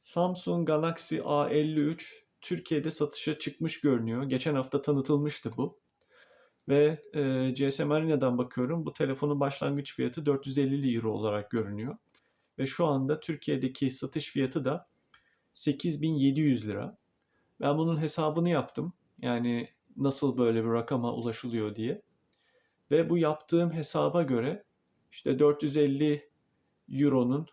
Samsung Galaxy A53 Türkiye'de satışa çıkmış görünüyor. Geçen hafta tanıtılmıştı bu. Ve e, GSM Arena'dan bakıyorum bu telefonun başlangıç fiyatı 450 euro olarak görünüyor. Ve şu anda Türkiye'deki satış fiyatı da 8700 lira. Ben bunun hesabını yaptım. Yani nasıl böyle bir rakama ulaşılıyor diye. Ve bu yaptığım hesaba göre işte 450 euronun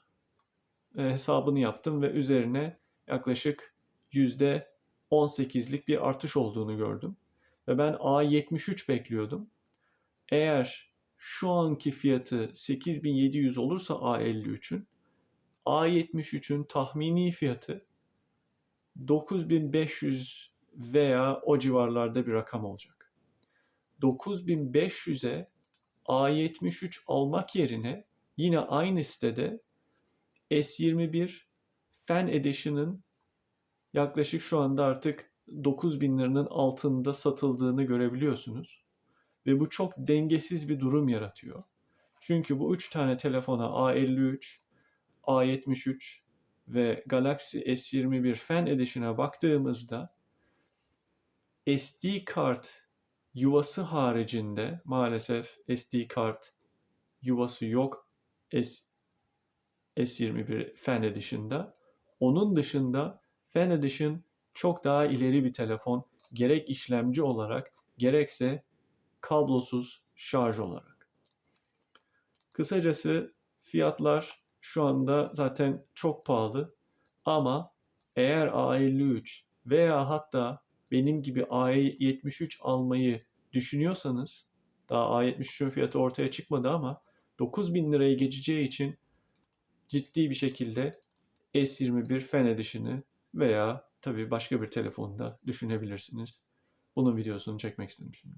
hesabını yaptım ve üzerine yaklaşık %18'lik bir artış olduğunu gördüm. Ve ben A73 bekliyordum. Eğer şu anki fiyatı 8700 olursa A53'ün A73'ün tahmini fiyatı 9500 veya o civarlarda bir rakam olacak. 9500'e A73 almak yerine yine aynı sitede S21 Fan Edition'ın yaklaşık şu anda artık 9000 liranın altında satıldığını görebiliyorsunuz. Ve bu çok dengesiz bir durum yaratıyor. Çünkü bu üç tane telefona A53, A73 ve Galaxy S21 Fan Edition'a baktığımızda SD kart yuvası haricinde maalesef SD kart yuvası yok S, S21 Fan Edition'da. Onun dışında Fan Edition çok daha ileri bir telefon. Gerek işlemci olarak gerekse kablosuz şarj olarak. Kısacası fiyatlar şu anda zaten çok pahalı ama eğer A53 veya hatta benim gibi A73 almayı düşünüyorsanız daha A73'ün fiyatı ortaya çıkmadı ama 9000 lirayı geçeceği için ciddi bir şekilde S21 Fan Edition'ı veya tabii başka bir telefonda düşünebilirsiniz. Bunun videosunu çekmek istedim şimdi.